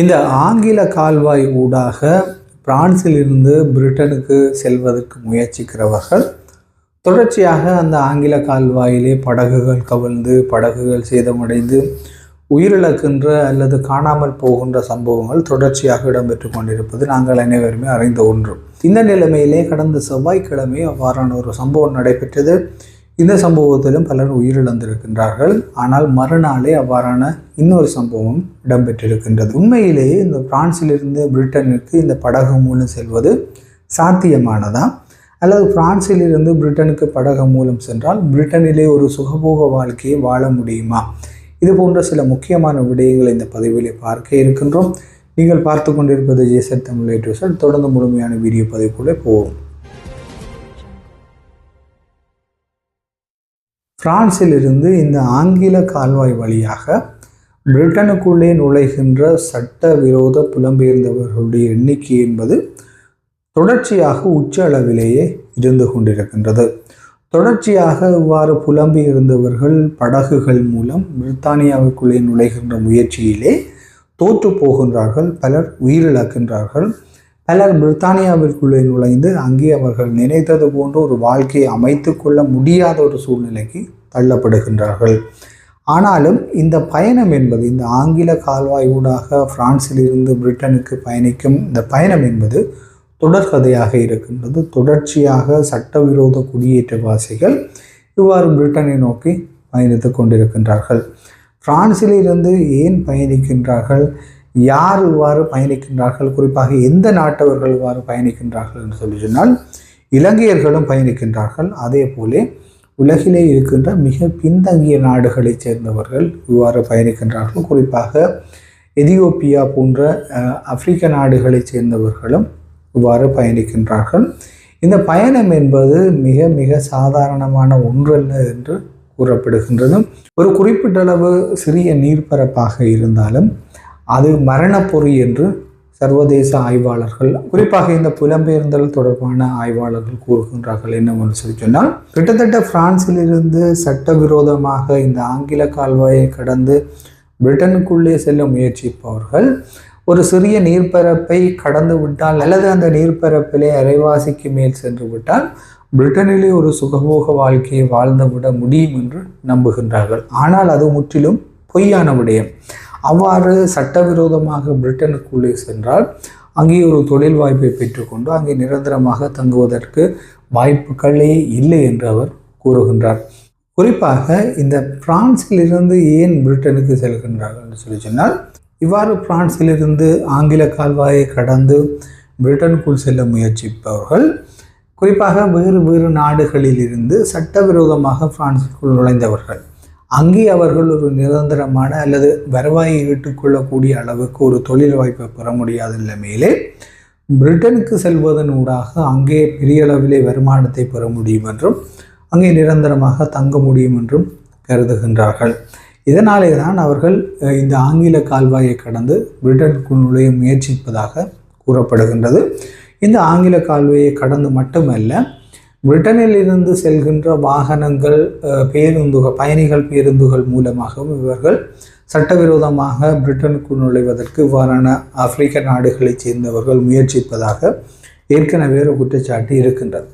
இந்த ஆங்கில கால்வாய் ஊடாக பிரான்சிலிருந்து பிரிட்டனுக்கு செல்வதற்கு முயற்சிக்கிறவர்கள் தொடர்ச்சியாக அந்த ஆங்கில கால்வாயிலே படகுகள் கவிழ்ந்து படகுகள் சேதமடைந்து உயிரிழக்கின்ற அல்லது காணாமல் போகின்ற சம்பவங்கள் தொடர்ச்சியாக இடம்பெற்று கொண்டிருப்பது நாங்கள் அனைவருமே அறிந்த ஒன்று. இந்த நிலைமையிலே கடந்த செவ்வாய்க்கிழமை அவ்வாறான ஒரு சம்பவம் நடைபெற்றது. இந்த சம்பவத்திலும் பலர் உயிரிழந்திருக்கின்றார்கள். ஆனால் மறுநாளே அவ்வாறான இன்னொரு சம்பவம் இடம்பெற்றிருக்கின்றது. உண்மையிலேயே இந்த பிரான்சிலிருந்து பிரிட்டனுக்கு இந்த படகு மூலம் செல்வது சாத்தியமானதா? அல்லது பிரான்சிலிருந்து பிரிட்டனுக்கு படகு மூலம் சென்றால் பிரிட்டனிலே ஒரு சுகபோக வாழ்க்கையை வாழ முடியுமா? இது போன்ற சில முக்கியமான விடயங்களை இந்த பதிவிலே பார்க்க இருக்கின்றோம். நீங்கள் பார்த்து கொண்டிருப்பது ஜேசர் தமிழ் யூடியூசர் தொடர்ந்து முழுமையான வீடியோ பதிவுக்குள்ளே போவோம். பிரான்சிலிருந்து இந்த ஆங்கில கால்வாய் வழியாக பிரிட்டனுக்குள்ளே நுழைகின்ற சட்ட விரோத புலம்பெயர்ந்தவர்களுடைய எண்ணிக்கை என்பது தொடர்ச்சியாக உச்ச அளவிலேயே இருந்து கொண்டிருக்கின்றது. தொடர்ச்சியாக இவ்வாறு புலம்பியிருந்தவர்கள் படகுகள் மூலம் பிரித்தானியாவுக்குள்ளே நுழைகின்ற முயற்சியிலே தோற்று போகின்றார்கள் பலர் உயிரிழக்கின்றார்கள். பலர் பிரித்தானியாவிற்குள்ளே நுழைந்து அங்கே அவர்கள் நினைத்தது போன்ற ஒரு வாழ்க்கையை அமைத்து கொள்ள முடியாத ஒரு சூழ்நிலைக்கு தள்ளப்படுகின்றார்கள். ஆனாலும் இந்த பயணம் என்பது இந்த ஆங்கில கால்வாய் ஊடாக பிரான்சிலிருந்து பிரிட்டனுக்கு பயணிக்கும் இந்த பயணம் என்பது தொடர்கதையாக இருக்கின்றது. தொடர்ச்சியாக சட்டவிரோத குடியேற்றவாசிகள் இவ்வாறு பிரிட்டனை நோக்கி பயணித்து கொண்டிருக்கின்றார்கள். பிரான்சிலிருந்து ஏன் பயணிக்கின்றார்கள்? யார் இவ்வாறு பயணிக்கின்றார்கள்? குறிப்பாக எந்த நாட்டவர்கள் இவ்வாறு பயணிக்கின்றார்கள் என்று சொல்லி சொன்னால் இலங்கையர்களும் பயணிக்கின்றார்கள். அதே போலே உலகிலே இருக்கின்ற மிக பின்தங்கிய நாடுகளைச் சேர்ந்தவர்கள் இவ்வாறு பயணிக்கின்றார்கள். குறிப்பாக எதியோப்பியா போன்ற ஆப்பிரிக்க நாடுகளைச் சேர்ந்தவர்களும் இவ்வாறு பயணிக்கின்றார்கள். இந்த பயணம் என்பது மிக மிக சாதாரணமான ஒன்றல்ல என்று கூறப்படுகின்றது. ஒரு குறிப்பிட்டளவு சிறிய நீர்ப்பரப்பாக இருந்தாலும் அது மரணப்பொறி என்று சர்வதேச ஆய்வாளர்கள் குறிப்பாக இந்த புலம்பெயர்ந்தல் தொடர்பான ஆய்வாளர்கள் கூறுகின்றார்கள். என்னவென்று சொல்லி சொன்னால் கிட்டத்தட்ட பிரான்சிலிருந்து சட்டவிரோதமாக இந்த ஆங்கில கால்வாயை கடந்து பிரிட்டனுக்குள்ளே செல்ல முயற்சிப்பவர்கள் ஒரு சிறிய நீர்ப்பரப்பை கடந்து விட்டால் அல்லது அந்த நீர்ப்பரப்பிலே அரைவாசிக்கு மேல் சென்று விட்டால் பிரிட்டனிலே ஒரு சுகபோக வாழ்க்கையை வாழ்ந்துவிட முடியும் என்று நம்புகின்றார்கள். ஆனால் அது முற்றிலும் பொய்யான விடயம். அவ்வாறு சட்டவிரோதமாக பிரிட்டனுக்குள்ளே சென்றால் அங்கே ஒரு தொழில் வாய்ப்பை பெற்றுக்கொண்டு அங்கே நிரந்தரமாக தங்குவதற்கு வாய்ப்புகளே இல்லை என்று அவர் கூறுகின்றார். குறிப்பாக இந்த பிரான்சிலிருந்து ஏன் பிரிட்டனுக்கு செல்கின்றார்கள் என்று சொல்லி சொன்னால் இவ்வாறு பிரான்சிலிருந்து ஆங்கில கால்வாயை கடந்து பிரிட்டனுக்குள் செல்ல முயற்சிப்பவர்கள் குறிப்பாக வேறு வேறு நாடுகளில் இருந்து சட்டவிரோதமாக பிரான்சுக்குள் நுழைந்தவர்கள். அங்கே அவர்கள் ஒரு நிரந்தரமான அல்லது வருவாயை ஈட்டுக்கொள்ளக்கூடிய அளவுக்கு ஒரு தொழில் வாய்ப்பை பெற முடியாத நிலைமையிலே பிரிட்டனுக்கு செல்வதன் ஊடாக அங்கே பெரிய அளவிலே வருமானத்தை பெற முடியும் என்றும் அங்கே நிரந்தரமாக தங்க முடியும் என்றும் கருதுகின்றார்கள். இதனாலே தான் அவர்கள் இந்த ஆங்கில கால்வாயை கடந்து பிரிட்டனுக்குள் நுழைய முயற்சிப்பதாக கூறப்படுகின்றது. இந்த ஆங்கில கால்வாயை கடந்து மட்டுமல்ல பிரிட்டனில் இருந்து செல்கின்ற வாகனங்கள் பேருந்துகள் பயணிகள் பேருந்துகள் மூலமாகவும் இவர்கள் சட்டவிரோதமாக பிரிட்டனுக்குள் நுழைவதற்கு இவ்வாறான ஆப்பிரிக்க நாடுகளைச் சேர்ந்தவர்கள் முயற்சிப்பதாக ஏற்கனவே ஒரு குற்றச்சாட்டு இருக்கின்றது.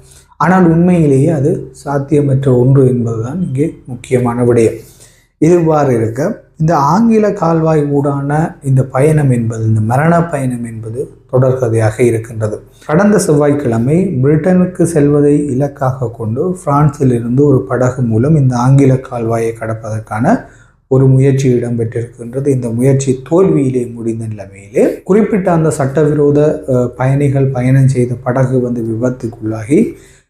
ஆனால் உண்மையிலேயே அது சாத்தியமற்ற ஒன்று என்பதுதான் இங்கே முக்கியமான விடயம். இதுவாறு இருக்க இந்த ஆங்கில கால்வாய் ஊடான இந்த பயணம் என்பது இந்த மரண பயணம் என்பது தொடர்கதையாக இருக்கின்றது. கடந்த செவ்வாய்க்கிழமை பிரிட்டனுக்கு செல்வதை இலக்காக கொண்டு பிரான்சிலிருந்து ஒரு படகு மூலம் இந்த ஆங்கில கால்வாயை கடப்பதற்கான ஒரு முயற்சி இடம்பெற்றிருக்கின்றது. இந்த முயற்சி தோல்வியிலே முடிந்த நிலைமையிலே குறிப்பிட்ட அந்த சட்டவிரோத பயணிகள் பயணம் செய்த படகு வந்து விபத்துக்குள்ளாகி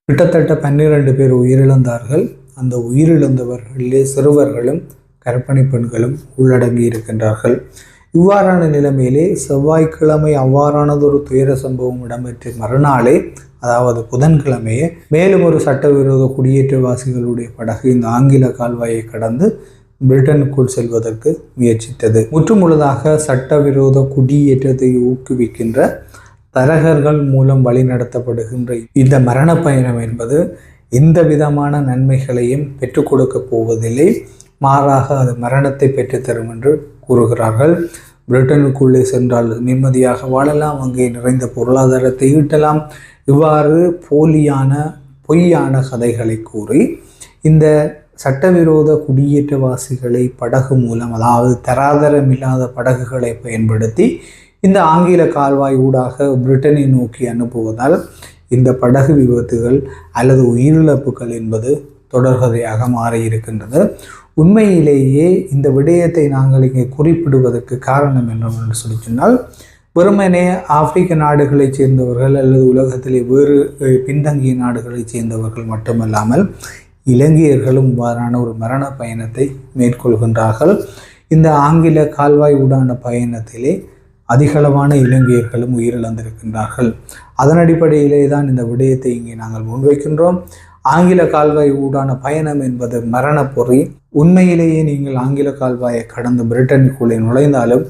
கிட்டத்தட்ட பன்னிரண்டு பேர் உயிரிழந்தார்கள். அந்த உயிரிழந்தவர்களிலே சிறுவர்களும் கர்ப்பிணி பெண்களும் உள்ளடங்கி இருக்கின்றார்கள். இவ்வாறான நிலைமையிலே செவ்வாய்க்கிழமை அவ்வாறானதொரு துயர சம்பவம் இடம்பெற்ற மறுநாளே அதாவது புதன்கிழமையே மேலும் ஒரு சட்டவிரோத குடியேற்றவாசிகளுடைய படகு இந்த ஆங்கில கால்வாயை கடந்து பிரிட்டனுக்குள் செல்வதற்கு முயற்சித்தது. முற்றுமுழுதாக சட்டவிரோத குடியேற்றத்தை ஊக்குவிக்கின்ற தரகர்கள் மூலம் வழிநடத்தப்படுகின்ற இந்த மரண பயணம் என்பது எந்த விதமான நன்மைகளையும் பெற்றுக் கொடுக்க போவதில்லை. மாறாக அது மரணத்தை பெற்றுத்தரும் என்று கூறுகிறார்கள். பிரிட்டனுக்குள்ளே சென்றால் நிம்மதியாக வாழலாம். அங்கே நிறைந்த பொருளாதாரத்தை ஈட்டலாம். இவ்வாறு போலியான பொய்யான கதைகளை கூறி இந்த சட்டவிரோத குடியேற்றவாசிகளை படகு மூலம் அதாவது தராதரம் இல்லாத படகுகளை பயன்படுத்தி இந்த ஆங்கில கால்வாய் ஊடாக பிரிட்டனை நோக்கி அனுப்புவதால் இந்த படகு விபத்துகள் அல்லது உயிரிழப்புகள் என்பது தொடர்கதையாக மாறியிருக்கின்றது. உண்மையிலேயே இந்த விடயத்தை நாங்கள் இங்கே குறிப்பிடுவதற்கு காரணம் என்னவென்று சொல்லி சொன்னால் வெறுமனே ஆப்பிரிக்க நாடுகளைச் சேர்ந்தவர்கள் அல்லது உலகத்திலே வேறு பின்தங்கிய நாடுகளைச் சேர்ந்தவர்கள் மட்டுமல்லாமல் இலங்கையர்களும் இவ்வாறான ஒரு மரண பயணத்தை மேற்கொள்கின்றார்கள். இந்த ஆங்கில கால்வாய் ஊடான பயணத்திலே அதிகளவான இலங்கையர்களும் உயிரிழந்திருக்கின்றார்கள். அதன் அடிப்படையிலே தான் இந்த விடயத்தை இங்கே நாங்கள் முன்வைக்கின்றோம். ஆங்கில கால்வாய் ஊடான பயணம் என்பது மரணப்பொறி உண்மையிலேயே நீங்கள் ஆங்கில கால்வாயை கடந்து பிரிட்டனுக்குள்ளே நுழைந்தாலும்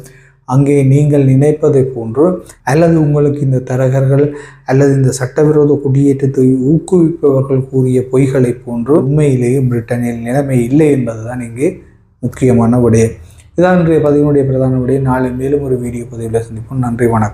அங்கே நீங்கள் நினைப்பதை போன்று அல்லது உங்களுக்கு இந்த தரகர்கள் அல்லது இந்த சட்டவிரோத குடியேற்றத்தை ஊக்குவிப்பவர்கள் கூறிய பொய்களை போன்று உண்மையிலேயே பிரிட்டனில் நிலைமை இல்லை என்பதுதான் இங்கே முக்கியமான விடயம் இதான் இன்றைய பதிவினுடைய பிரதான விடயம் நாளை மேலும் ஒரு வீடியோ பதிவில் சந்திப்போம். நன்றி வணக்கம்.